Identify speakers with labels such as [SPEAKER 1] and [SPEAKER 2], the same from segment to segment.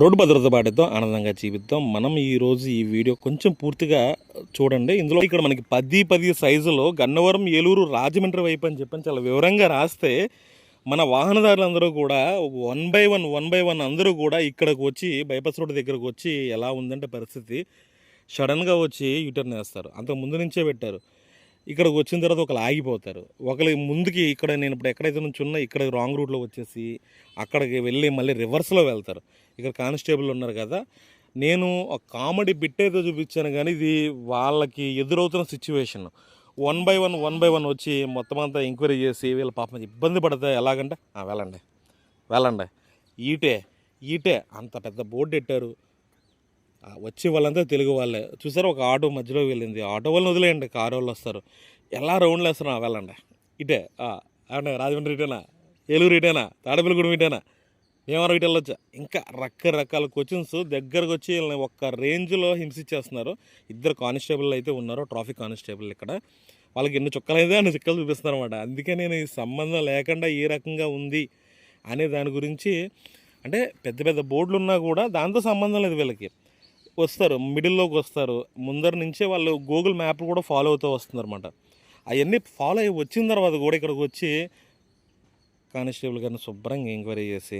[SPEAKER 1] Road భద్రత పాటిద్దాం ఆనందంగా జీవిద్దాం. మనం ఈరోజు ఈ వీడియో కొంచెం పూర్తిగా చూడండి. ఇందులో ఇక్కడ మనకి పది పది సైజులో గన్నవరం ఏలూరు రాజమండ్రి వైపు అని చెప్పని చాలా వివరంగా రాస్తే మన వాహనదారులందరూ కూడా one by one one by one అందరూ కూడా ఇక్కడికి వచ్చి బైపాస్ రోడ్డు దగ్గరకు వచ్చి ఎలా ఉందంటే పరిస్థితి సడన్గా వచ్చి యూటర్న్ వేస్తారు. అంతకు ముందు నుంచే పెట్టారు. ఇక్కడికి వచ్చిన తర్వాత ఒకరు ఆగిపోతారు. ఒకరి ముందుకి ఇక్కడ నేను ఇప్పుడు ఎక్కడైతే నుంచి ఉన్నా ఇక్కడ రాంగ్ రూట్లో వచ్చేసి అక్కడికి వెళ్ళి మళ్ళీ రివర్స్లో వెళ్తారు. ఇక్కడ కానిస్టేబుల్ ఉన్నారు కదా నేను ఒక కామెడీ బిట్ అయితే చూపించాను కానీ ఇది వాళ్ళకి ఎదురవుతున్న situation one by one one by one వచ్చి మొత్తం అంతా ఎంక్వైరీ చేసి వీళ్ళ పాపం ఇబ్బంది పడతాయి ఎలాగంటే వెళ్ళండి వెళ్ళండి ఈటే ఈటే అంత పెద్ద బోర్డు పెట్టారు. వచ్చే వాళ్ళంతా తెలుగు వాళ్ళే. చూసారు ఒక ఆటో మధ్యలో వెళ్ళింది. ఆటో వాళ్ళని వదిలేయండి కారు వాళ్ళు వస్తారు. ఎలా రౌండ్లు వేస్తారు వెళ్ళండి. ఇటే అవునా రాజమండ్రి ఇటేనా? ఏలూరు ఇటేనా? తాడపల్లిగూడెం ఇటేనా? భీమవరం ఇటు వెళ్ళొచ్చా ఇంకా రకరకాల కోచింగ్స్ దగ్గరకు వచ్చి వీళ్ళని ఒక్క రేంజ్లో హింసించేస్తున్నారు ఇద్దరు కానిస్టేబుల్ అయితే ఉన్నారు ట్రాఫిక్ కానిస్టేబుల్ ఇక్కడ. వాళ్ళకి ఎన్ని చుక్కలు అయితే అన్ని చుక్కలు చూపిస్తున్నారు అనమాట అందుకే నేను ఈ సంబంధం లేకుండా ఏ రకంగా ఉంది అనే దాని గురించి అంటే పెద్ద పెద్ద బోర్డులు ఉన్నా కూడా దాంతో సంబంధం లేదు వీళ్ళకి. వస్తారు మిడిల్లోకి వస్తారు. ముందర నుంచే వాళ్ళు గూగుల్ మ్యాప్ కూడా ఫాలో అవుతూ వస్తుందన్నమాట. అవన్నీ ఫాలో అయ్యి వచ్చిన తర్వాత కూడా ఇక్కడికి వచ్చి కానిస్టేబుల్ గారిని శుభ్రంగా ఎంక్వైరీ చేసి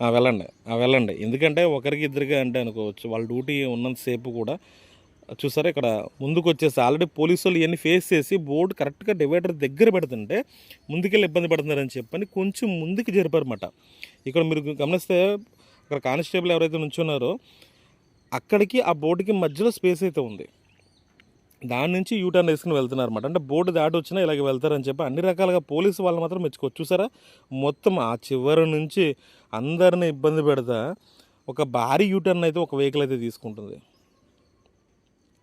[SPEAKER 1] "ఆ, వెళ్ళండి ఆ, వెళ్ళండి. ఎందుకంటే ఒకరికి ఇద్దరికి అంటే అనుకోవచ్చు. వాళ్ళ డ్యూటీ ఉన్నంతసేపు కూడా చూసారా ఇక్కడ ముందుకు వచ్చేసి ఆల్రెడీ పోలీసు వాళ్ళు ఇవన్నీ ఫేస్ చేసి బోర్డు కరెక్ట్గా డివైడర్ దగ్గర పెడుతుంటే ముందుకెళ్ళి ఇబ్బంది పడుతున్నారని చెప్పని కొంచెం ముందుకు జరిపారన్నమాట. ఇక్కడ మీరు గమనిస్తే అక్కడ కానిస్టేబుల్ ఎవరైతే నుంచున్నారో అక్కడికి ఆ బోర్డుకి మధ్యలో స్పేస్ అయితే ఉంది. దాని నుంచి యూటర్న్ వేసుకుని వెళ్తున్నారు అనమాట అంటే బోర్డు దాటి వచ్చినా ఇలాగ వెళ్తారని చెప్పి అన్ని రకాలుగా పోలీసు వాళ్ళు మాత్రం మెచ్చుకోవచ్చు. చూసారా? మొత్తం ఆ చివరి నుంచి అందరిని ఇబ్బంది పెడతా ఒక భారీ యూటర్న్ అయితే ఒక వెహికల్ అయితే తీసుకుంటుంది.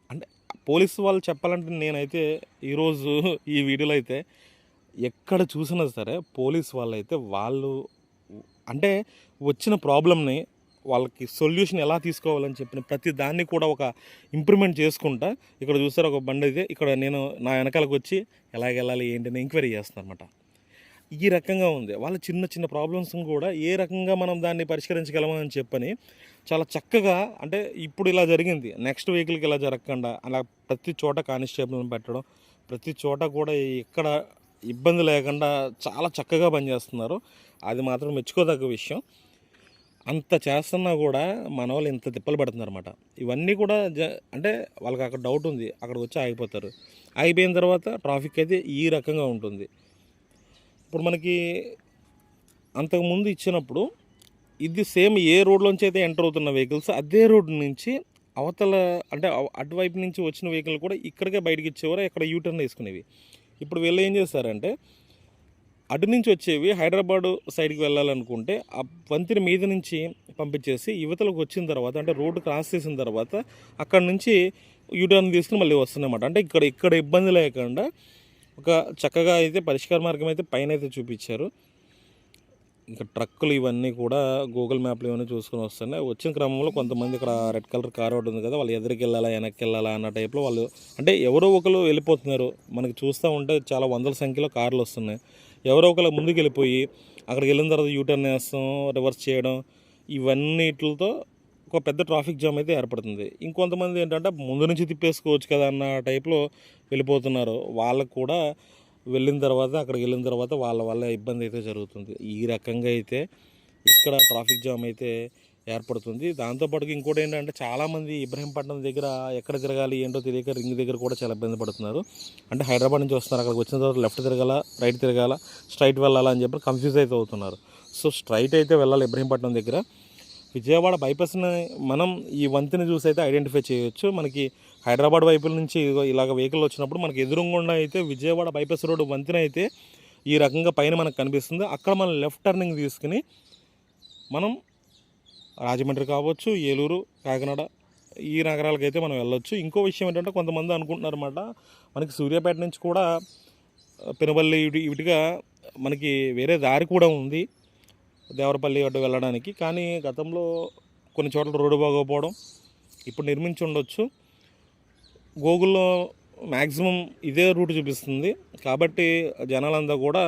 [SPEAKER 1] అంటే పోలీసు వాళ్ళు చెప్పాలంటే నేనైతే ఈరోజు ఈ వీడియోలో అయితే ఎక్కడ చూసినా సరే పోలీస్ వాళ్ళు అయితే వాళ్ళు అంటే వచ్చిన ప్రాబ్లమ్ని వాళ్ళకి సొల్యూషన్ ఎలా తీసుకోవాలని చెప్పిన ప్రతి దాన్ని కూడా ఒక ఇంప్రూవ్మెంట్ చేసుకుంటా ఇక్కడ చూస్తారు ఒక బండి అయితే. ఇక్కడ నేను నా వెనకాలకు వచ్చి ఎలాగ వెళ్ళాలి ఏంటని ఎంక్వైరీ చేస్తాను అనమాట ఈ రకంగా ఉంది. వాళ్ళ చిన్న చిన్న ప్రాబ్లమ్స్ కూడా ఏ రకంగా మనం దాన్ని పరిష్కరించగలమని చెప్పని చాలా చక్కగా అంటే ఇప్పుడు ఇలా జరిగింది. నెక్స్ట్ వెహికల్కి ఇలా జరగకుండా అలా ప్రతి చోట కానిస్టేబుల్ని పెట్టడం ప్రతి చోట కూడా ఎక్కడ ఇబ్బంది లేకుండా చాలా చక్కగా పనిచేస్తున్నారు. అది మాత్రం మెచ్చుకోదగ్గ విషయం. అంత చేస్తున్నా కూడా మన వాళ్ళు ఇంత తిప్పలు పడుతున్నారు అనమాట ఇవన్నీ కూడా జ అంటే వాళ్ళకి అక్కడ డౌట్ ఉంది. అక్కడికి వచ్చి ఆగిపోతారు. ఆగిపోయిన తర్వాత ట్రాఫిక్ అయితే ఈ రకంగా ఉంటుంది. ఇప్పుడు మనకి అంతకుముందు ఇచ్చినప్పుడు ఇది సేమ్ ఏ రోడ్లోంచి అయితే ఎంటర్ అవుతున్న వెహికల్స్ అదే రోడ్ నుంచి అవతల అంటే అటువైపు నుంచి వచ్చిన వెహికల్ కూడా ఇక్కడికే బయటకు ఇచ్చేవారు ఇక్కడ యూటర్న్ వేసుకునేవి. ఇప్పుడు వీళ్ళు ఏం చేస్తారంటే అటు నుంచి వచ్చేవి హైదరాబాద్ సైడ్కి వెళ్ళాలనుకుంటే ఆ వంతిని మీద నుంచి పంపించేసి యువతలకు వచ్చిన తర్వాత అంటే రోడ్డు క్రాస్ చేసిన తర్వాత అక్కడ నుంచి యూటర్న్ తీసుకుని మళ్ళీ వస్తున్నమాట అంటే ఇక్కడ ఇక్కడ ఇబ్బంది లేకుండా ఒక చక్కగా అయితే పరిష్కార మార్గం అయితే పైన అయితే చూపించారు. ఇంకా ట్రక్కులు ఇవన్నీ కూడా గూగుల్ మ్యాప్లు ఇవన్నీ చూసుకొని వస్తున్నాయి. వచ్చిన క్రమంలో కొంతమంది ఇక్కడ రెడ్ కలర్ కార్ ఒకటి ఉంది కదా వాళ్ళు ఎదురుకి వెళ్ళాలా వెనక్కి వెళ్ళాలా అన్న టైప్లో వాళ్ళు అంటే ఎవరో ఒకరు వెళ్ళిపోతున్నారు. మనకి చూస్తూ ఉంటే చాలా వందల సంఖ్యలో కార్లు వస్తున్నాయి. ఎవరో ఒకరు ముందుకు వెళ్ళిపోయి అక్కడికి వెళ్ళిన తర్వాత యూటర్న్ వేస్తాం రివర్స్ చేయడం ఇవన్నిటితో ఒక పెద్ద ట్రాఫిక్ జామ్ అయితే ఏర్పడుతుంది. ఇంకొంతమంది ఏంటంటే ముందు నుంచి తిప్పేసుకోవచ్చు కదా అన్న టైప్లో వెళ్ళిపోతున్నారు. వాళ్ళకు కూడా వెళ్ళిన తర్వాత అక్కడికి వెళ్ళిన తర్వాత వాళ్ళ వల్ల ఇబ్బంది అయితే జరుగుతుంది. ఈ రకంగా అయితే ఇక్కడ ట్రాఫిక్ జామ్ అయితే ఏర్పడుతుంది. దాంతోపాటుగా ఇంకోటి ఏంటంటే చాలామంది ఇబ్రహీంపట్నం దగ్గర ఎక్కడ తిరగాలి ఏంటో తెలియక రింగ్ దగ్గర కూడా చాలా ఇబ్బంది పడుతున్నారు. అంటే హైదరాబాద్ నుంచి వస్తున్నారు. అక్కడికి వచ్చిన తర్వాత లెఫ్ట్ తిరగాల రైట్ తిరగాల స్ట్రైట్ వెళ్ళాలా అని చెప్పి కన్ఫ్యూజ్ అయితే అవుతున్నారు. సో స్ట్రైట్ అయితే వెళ్ళాలి ఇబ్రహీంపట్నం దగ్గర. విజయవాడ బైపాస్ని మనం ఈ వంతెన చూసి అయితే ఐడెంటిఫై చేయొచ్చు. మనకి హైదరాబాద్ వైపుల నుంచి ఇలాగ వెహికల్ వచ్చినప్పుడు మనకి ఎదురుగుండా అయితే విజయవాడ బైపాస్ రోడ్డు వంతెన అయితే ఈ రకంగా పైన మనకు కనిపిస్తుంది. అక్కడ మనం లెఫ్ట్ టర్నింగ్ తీసుకుని మనం రాజమండ్రి కావచ్చు ఏలూరు కాకినాడ ఈ నగరాలకు అయితే మనం వెళ్ళొచ్చు. ఇంకో విషయం ఏంటంటే కొంతమంది అనుకుంటున్నారు అన్నమాట మనకి సూర్యాపేట నుంచి కూడా పెనుబల్లి ఇటు ఇటుగా మనకి వేరే దారి కూడా ఉంది దేవరపల్లి అటు వెళ్ళడానికి. కానీ గతంలో కొన్ని చోట్ల రోడ్డు బాగోపోవడం ఇప్పుడు నిర్మించి ఉండొచ్చు. గూగుల్లో మ్యాక్సిమం ఇదే రూట్ చూపిస్తుంది. కాబట్టి జనాలంతా కూడా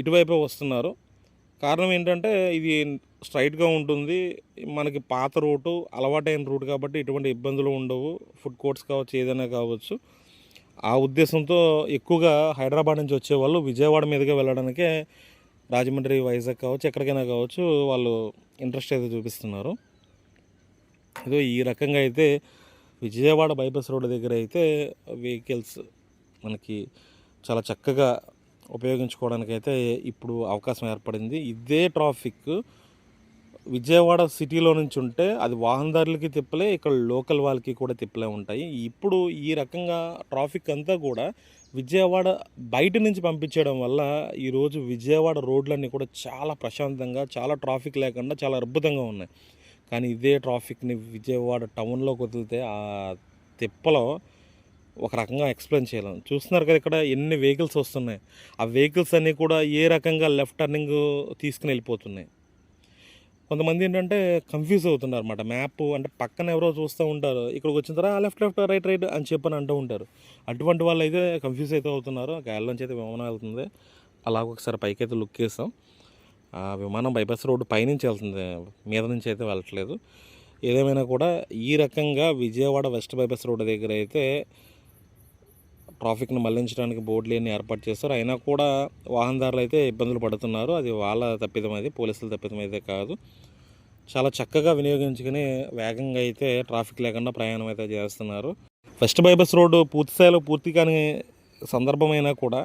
[SPEAKER 1] ఇటువైపే వస్తున్నారు. కారణం ఏంటంటే ఇది స్ట్రైట్గా ఉంటుంది. మనకి పాత రూటు అలవాటైన రూట్ కాబట్టి ఎటువంటి ఇబ్బందులు ఉండవు. ఫుడ్ కోర్ట్స్ కావచ్చు ఏదైనా కావచ్చు. ఆ ఉద్దేశంతో ఎక్కువగా హైదరాబాద్ నుంచి వచ్చేవాళ్ళు విజయవాడ మీదుగా వెళ్ళడానికే రాజమండ్రి వైజాగ్ కావచ్చు ఎక్కడికైనా కావచ్చు వాళ్ళు ఇంట్రెస్ట్ అయితే చూపిస్తున్నారు. ఇదో ఈ రకంగా అయితే విజయవాడ బైపాస్ రోడ్ దగ్గర అయితే వెహికల్స్ మనకి చాలా చక్కగా ఉపయోగించుకోవడానికి అయితే ఇప్పుడు అవకాశం ఏర్పడింది. ఇదే ట్రాఫిక్ విజయవాడ సిటీలో నుంచి ఉంటే అది వాహనదారులకి తిప్పలే ఇక్కడ లోకల్ వాళ్ళకి కూడా తిప్పలే ఉంటాయి. ఇప్పుడు ఈ రకంగా ట్రాఫిక్ అంతా కూడా విజయవాడ బయట నుంచి పంపించడం వల్ల ఈరోజు విజయవాడ రోడ్లన్నీ కూడా చాలా ప్రశాంతంగా చాలా ట్రాఫిక్ లేకుండా చాలా అద్భుతంగా ఉన్నాయి. కానీ ఇదే ట్రాఫిక్ని విజయవాడ టౌన్లోకి వదిలితే ఆ తిప్పలో ఒక రకంగా ఎక్స్ప్లెయిన్ చేయలేం. చూస్తున్నారు కదా ఇక్కడ ఎన్ని వెహికల్స్ వస్తున్నాయి. ఆ వెహికల్స్ అన్నీ కూడా ఏ రకంగా లెఫ్ట్ టర్నింగ్ తీసుకుని వెళ్ళిపోతున్నాయి. కొంతమంది ఏంటంటే కన్ఫ్యూజ్ అవుతున్నారు అనమాట మ్యాప్ అంటే పక్కన ఎవరో చూస్తూ ఉంటారు. ఇక్కడికి వచ్చిన తర్వాత లెఫ్ట్ లెఫ్ట్ రైట్ రైట్ అని చెప్పని అంటూ ఉంటారు. అటువంటి వాళ్ళు అయితే కన్ఫ్యూజ్ అయితే అవుతున్నారు. గాలి నుంచి అయితే విమానం వెళ్తుంది. అలాగ ఒకసారి పైకి అయితే లుక్ చేస్తాం. ఆ విమానం బైపాస్ రోడ్డు పైనుంచి వెళ్తుంది. మీద నుంచి అయితే వెళ్ళట్లేదు. ఏదేమైనా కూడా ఈ రకంగా విజయవాడ వెస్ట్ బైపాస్ రోడ్డు దగ్గర అయితే ట్రాఫిక్ను మళ్ళించడానికి బోర్డులు అన్ని ఏర్పాటు చేస్తారు. అయినా కూడా వాహనదారులు అయితే ఇబ్బందులు పడుతున్నారు. అది వాళ్ళ తప్పిదం అది పోలీసుల తప్పిదం అయితే కాదు. చాలా చక్కగా వినియోగించుకుని వేగంగా అయితే ట్రాఫిక్ లేకుండా ప్రయాణం అయితే చేస్తున్నారు. ఫస్ట్ బైపాస్ రోడ్డు పూర్తి స్థాయిలో పూర్తి కాని సందర్భమైనా కూడా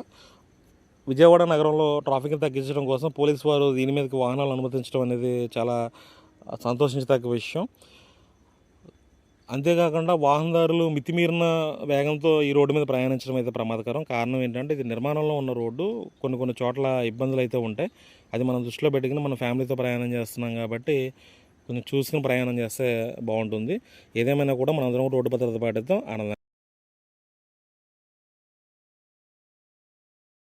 [SPEAKER 1] విజయవాడ నగరంలో ట్రాఫిక్ని తగ్గించడం కోసం పోలీసు వారు దీని మీదకి వాహనాలు అనుమతించడం అనేది చాలా సంతోషించదగ్గ విషయం. అంతేకాకుండా వాహనదారులు మితిమీరిన వేగంతో ఈ రోడ్డు మీద ప్రయాణించడం అయితే ప్రమాదకరం. కారణం ఏంటంటే ఇది నిర్మాణంలో ఉన్న రోడ్డు కొన్ని కొన్ని చోట్ల ఇబ్బందులు అయితే ఉంటాయి. అది మనం దృష్టిలో పెట్టుకుని మన ఫ్యామిలీతో ప్రయాణం చేస్తున్నాం కాబట్టి కొంచెం చూసుకుని ప్రయాణం చేస్తే బాగుంటుంది. ఏదేమైనా కూడా మనందరం రోడ్డు భద్రత పాటిద్దాం. ఆనందం.